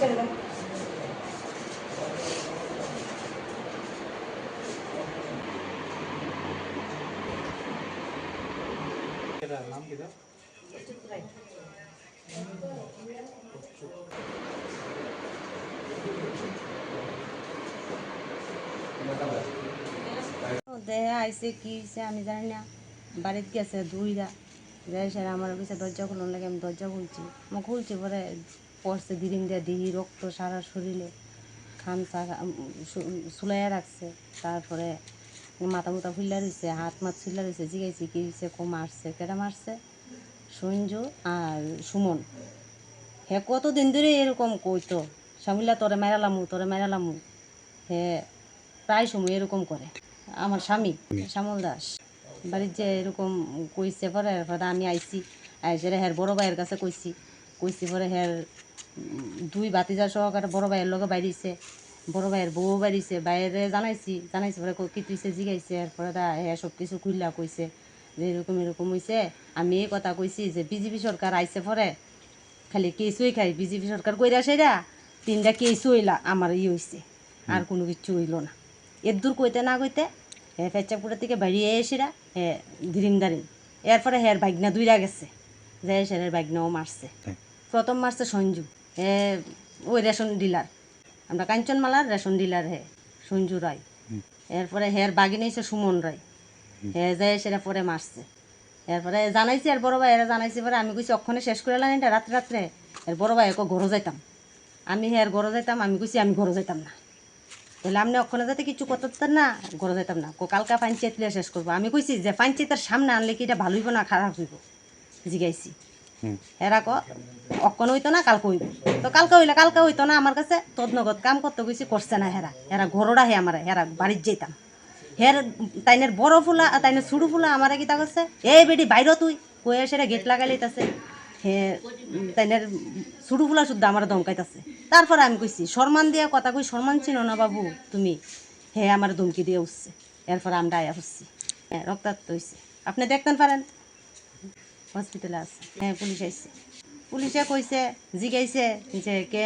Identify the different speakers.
Speaker 1: ছেড়ে দেন
Speaker 2: নাম কি
Speaker 3: দেহে আইসে কি আমি জানি না। বাড়িতে গেছে দুইরা যাই স্যার আমার কাছে দরজা খুলন লাগে, আমি দরজা খুলছি। আমি খুলছি পরে পড়ছে, দিদিন দিয়ে দিহি রক্ত সারা শরীরে খামচা সুলাইয়া রাখছে। তারপরে মাথা মুথা ফুল্লা রয়েছে হাত মাত ফুল্লা রয়েছে জিগাইছি, কি হয়েছে কো মারছে কেটা মারছে? সঞ্জু আর সুমন। হে, কতদিন ধরে এরকম কইতো স্বামীলা তোরে মেরালামু তোরে মেরালামু হে, প্রায় সময় এরকম করে। আমার স্বামী, শ্যামল দাস। বাড়ির যে এরকম কইছে পরে আমি আইছি, আইসে হের বড় ভাইয়ের কাছে কইছি। কইছি পরে হের দুই বাতিজা সহকারে বড় ভাইয়ের লগে বাইরিছে বড় ভাইয়ের বউ বাইরিছে বাইরে জানাইছি জানাইছি পরে কি তুইছে জিগাইছে এরপরে দা হ্যাঁ সব কিছু খুললা কইছে যে এরকম এরকম হইছে। আমি এই কথা কইছি যে বিজেপি সরকার আইছে পরে খালি কেসুই খাই বিজেপি সরকার কইরা সেরা তিনটা কেসু হইলা আমার ই হইছে আর কোনো কিছু হইল না। এর দূর কইতে না কইতে হে পেচাপুরের থেকে বেরিয়ে এসিরা হে গিরিমদারিন এরপরে হের বাগনা দুইরা গেছে যে সেরের বাগনাও মারছে। প্রথম মারছে সঞ্জু। হে ওই রেশন ডিলার। আমরা কাঞ্চনমালার রেশন ডিলার হে সঞ্জু রায়। এরপরে হের বাগিনে এসে সুমন রায়। হে যায় সেটা পরে মারছে। এরপরে জানাইছি আর বড় ভাই এরা জানাইছি পরে আমি কইছি অক্ষণে শেষ করে এলাম এটা রাত্রে রাত্রে। এর বড় ভাই একো ঘরে যাইতাম। আমি হের ঘরে যাইতাম আমি কইছি আমি ঘরে যাইতাম না। তাহলে আপনি অক্ষণে যাতে কিছু করতেন না ঘরে যাইতাম না। কো কালকা পাঞ্চায়েত শেষ করব। আমি কইছি যে পাঞ্চায়েতের সামনে আনলে কি এটা ভালো হইব না খারাপ হইব? জিগাইছি। হেরা ক অক্ষণ হইতো না, কালকে হইব। তো কালকে হইলে কালকে হইতো না, আমার কাছে তদনগত কাম করতে গেছি করছে না হেরা। হেরা ঘরোটা হে আমার, হেরা বাড়ির যেতাম। হের তাইনের বড় ফুলা, তাইনের ছোটো ফুলা আমারে কিতা করছে এই বেডি বাইর তুই। কয়ে সেটা গেট লাগাই লইতাছে। হে তাইনের ছোটো ফুলা শুদ্ধ আমার ধমকাইতাছে। তারপরে আমি কইছি সম্মান দিয়া কথা কই সম্মান ছিল না বাবু, তুমি? হে, আমার ধমকি দিয়ে উঠছে। এরপর আমরা আয়া হচ্ছি হ্যাঁ রক্তাক্ত হয়েছে আপনি দেখতেন পারেন। হসপিটালে আছে। হ্যাঁ পুলিশ আইসে পুলিশে কইছে জিগাইছে যে কে